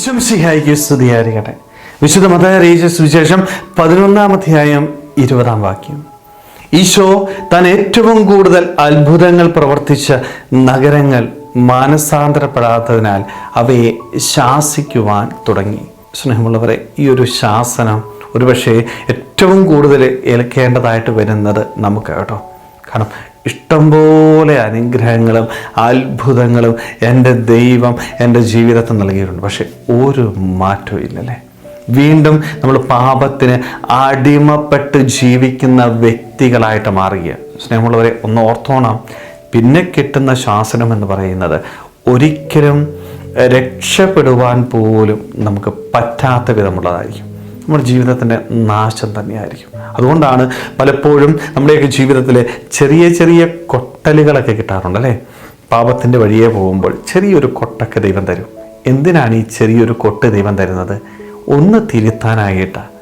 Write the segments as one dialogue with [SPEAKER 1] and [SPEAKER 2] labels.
[SPEAKER 1] വിശംസിഹായിക്ക് സ്തുതിയായിരിക്കട്ടെ. വിശുദ്ധ മതരീച്ച സുവിശേഷം പതിനൊന്നാം അധ്യായം ഇരുപതാം വാക്യം. ഈശോ താൻ ഏറ്റവും കൂടുതൽ അത്ഭുതങ്ങൾ പ്രവർത്തിച്ച നഗരങ്ങൾ മാനസാന്തരപ്പെടാത്തതിനാൽ അവയെ ശാസിക്കുവാൻ തുടങ്ങി. സ്നേഹമുള്ളവരെ ഈ ഒരു ശാസനം ഒരുപക്ഷെ ഏറ്റവും കൂടുതൽ ഏൽക്കേണ്ടതായിട്ട് വരുന്നത് നമുക്ക് കേട്ടോ. കാരണം ഇഷ്ടംപോലെ അനുഗ്രഹങ്ങളും അത്ഭുതങ്ങളും എന്റെ ദൈവം എന്റെ ജീവിതത്തിൽ നൽകിയിട്ടുണ്ട്. പക്ഷെ ഒരു മാറ്റവും ഇല്ലല്ലേ? വീണ്ടും നമ്മൾ പാപത്തിന് അടിമപ്പെട്ട് ജീവിക്കുന്ന വ്യക്തികളായിട്ട് മാറുക സ്നേഹമുള്ളവരെ ഒന്ന് ഓർത്തോണം. പിന്നെ കിട്ടുന്ന ശാസനം എന്ന് പറയുന്നത് ഒരിക്കലും രക്ഷപ്പെടുവാൻ പോലും നമുക്ക് പറ്റാത്ത വിധമുള്ളതായിരിക്കും. നമ്മുടെ ജീവിതത്തിന്റെ നാശം തന്നെയായിരിക്കും. അതുകൊണ്ടാണ് പലപ്പോഴും നമ്മുടെയൊക്കെ ജീവിതത്തിൽ ചെറിയ ചെറിയ കൊട്ടലുകളൊക്കെ കിട്ടാറുണ്ട് അല്ലേ? പാപത്തിന്റെ വഴിയെ പോകുമ്പോൾ ചെറിയൊരു കൊട്ടൊക്കെ ദൈവം തരും. എന്തിനാണ് ഈ ചെറിയൊരു കൊട്ട് ദൈവം തരുന്നത്? ഒന്ന് തിരുത്താനായിട്ട്.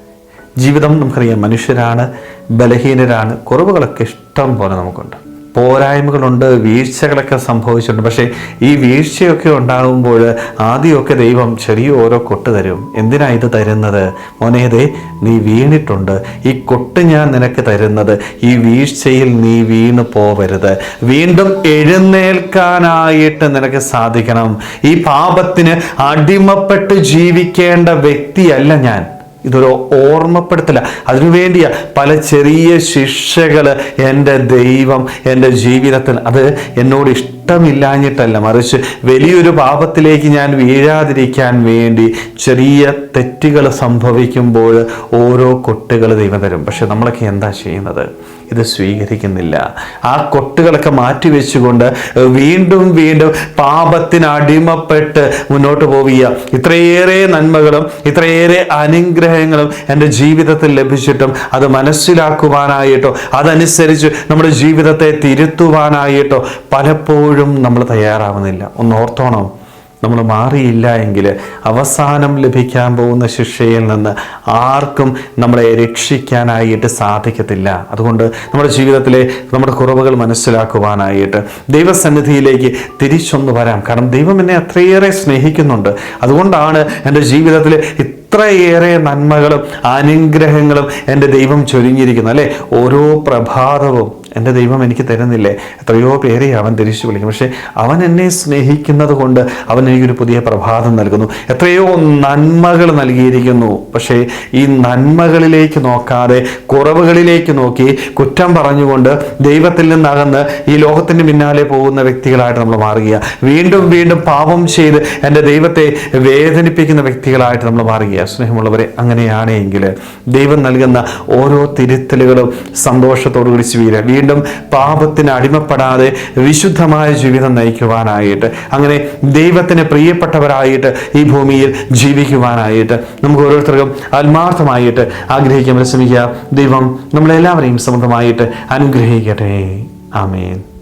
[SPEAKER 1] ജീവിതം നമുക്കറിയാം മനുഷ്യരാണ് ബലഹീനരാണ് കുറവുകളൊക്കെ ഇഷ്ടം പോലെ നമുക്കുണ്ട്. പോരായ്മകളുണ്ട് വീഴ്ചകളൊക്കെ സംഭവിച്ചിട്ടുണ്ട്. പക്ഷേ ഈ വീഴ്ചയൊക്കെ ഉണ്ടാകുമ്പോൾ ആദ്യമൊക്കെ ദൈവം ചെറിയ ഓരോ കൊട്ട് തരും. എന്തിനാ ഇത് തരുന്നത്? മോനേതേ നീ വീണിട്ടുണ്ട്. ഈ കൊട്ട് ഞാൻ നിനക്ക് തരുന്നത്. ഈ വീഴ്ചയിൽ നീ വീണ് പോവരുത്. വീണ്ടും എഴുന്നേൽക്കാനായിട്ട് നിനക്ക് സാധിക്കണം. ഈ പാപത്തിന് അടിമപ്പെട്ട് ജീവിക്കേണ്ട വ്യക്തിയല്ല ഞാൻ. ഇതൊരു ഓർമ്മപ്പെടുത്തില്ല അതിനുവേണ്ടിയ പല ചെറിയ ശിക്ഷകൾ എന്റെ ദൈവം എന്റെ ജീവിതത്തിൽ അത് എന്നോട് ഇഷ്ടമില്ലാഞ്ഞിട്ടല്ല. മറിച്ച് വലിയൊരു പാപത്തിലേക്ക് ഞാൻ വീഴാതിരിക്കാൻ വേണ്ടി ചെറിയ തെറ്റുകൾ സംഭവിക്കുമ്പോൾ ഓരോ കൊട്ടുകൾ ദൈവം തരും. പക്ഷെ നമ്മളൊക്കെ എന്താ ചെയ്യുന്നത്? ഇത് സ്വീകരിക്കുന്നില്ല. ആ കൊട്ടുകളൊക്കെ മാറ്റി വെച്ചുകൊണ്ട് വീണ്ടും വീണ്ടും പാപത്തിന് അടിമപ്പെട്ട് മുന്നോട്ട് പോവുക ഇത്രയേറെ നന്മകളും ഇത്രയേറെ അനുഗ്രഹങ്ങളും എന്റെ ജീവിതത്തിൽ ലഭിച്ചിട്ടും അത് മനസ്സിലാക്കുവാനായിട്ടോ അതനുസരിച്ച് നമ്മുടെ ജീവിതത്തെ തിരുത്തുവാനായിട്ടോ പലപ്പോഴും നമ്മൾ തയ്യാറാവുന്നില്ല. ഒന്ന് ഓർത്തോണം. നമ്മൾ മാറിയില്ല എങ്കിൽ അവസാനം ലഭിക്കാൻ പോകുന്ന ശിക്ഷയിൽ നിന്ന് ആർക്കും നമ്മളെ രക്ഷിക്കാനായിട്ട് സാധിക്കത്തില്ല. അതുകൊണ്ട് നമ്മുടെ ജീവിതത്തിലെ നമ്മുടെ കുറവുകൾ മനസ്സിലാക്കുവാനായിട്ട് ദൈവസന്നിധിയിലേക്ക് തിരിച്ചൊന്ന് വരാം. കാരണം ദൈവം എന്നെ അത്രയേറെ സ്നേഹിക്കുന്നുണ്ട്. അതുകൊണ്ടാണ് എന്റെ ജീവിതത്തിൽ ഇത്രയേറെ നന്മകളും അനുഗ്രഹങ്ങളും എന്റെ ദൈവം ചൊരിഞ്ഞിരിക്കുന്നു അല്ലേ? ഓരോ പ്രഭാതവും എന്റെ ദൈവം എനിക്ക് തരുന്നില്ലേ? എത്രയോ പേരെ അവൻ തിരിച്ചു വിളിക്കും. പക്ഷേ അവൻ എന്നെ സ്നേഹിക്കുന്നത് കൊണ്ട് അവൻ എനിക്കൊരു പുതിയ പ്രഭാതം നൽകുന്നു. എത്രയോ നന്മകൾ നൽകിയിരിക്കുന്നു. പക്ഷേ ഈ നന്മകളിലേക്ക് നോക്കാതെ കുറവുകളിലേക്ക് നോക്കി കുറ്റം പറഞ്ഞുകൊണ്ട് ദൈവത്തിൽ നിന്നകന്ന് ഈ ലോകത്തിന് പിന്നാലെ പോകുന്ന വ്യക്തികളായിട്ട് നമ്മൾ മാറുക വീണ്ടും വീണ്ടും പാപം ചെയ്ത് എന്റെ ദൈവത്തെ വേദനിപ്പിക്കുന്ന വ്യക്തികളായിട്ട് നമ്മൾ മാറുക സ്നേഹമുള്ളവരെ അങ്ങനെയാണെങ്കിൽ ദൈവം നൽകുന്ന ഓരോ തിരുത്തലുകളും സന്തോഷത്തോടു കൂടി സ്വീകരിക്കുക വീണ്ടും പാപത്തിന് അടിമപ്പെടാതെ വിശുദ്ധമായ ജീവിതം നയിക്കുവാനായിട്ട് അങ്ങനെ ദൈവത്തിന് പ്രിയപ്പെട്ടവരായിട്ട് ഈ ഭൂമിയിൽ ജീവിക്കുവാനായിട്ട് നമുക്ക് ഓരോരുത്തർക്കും ആത്മാർത്ഥമായിട്ട് ആഗ്രഹിക്കാൻ ശ്രമിക്കുക ദൈവം നമ്മളെല്ലാവരെയും സമൃദ്ധമായിട്ട് അനുഗ്രഹിക്കട്ടെ. ആമേൻ.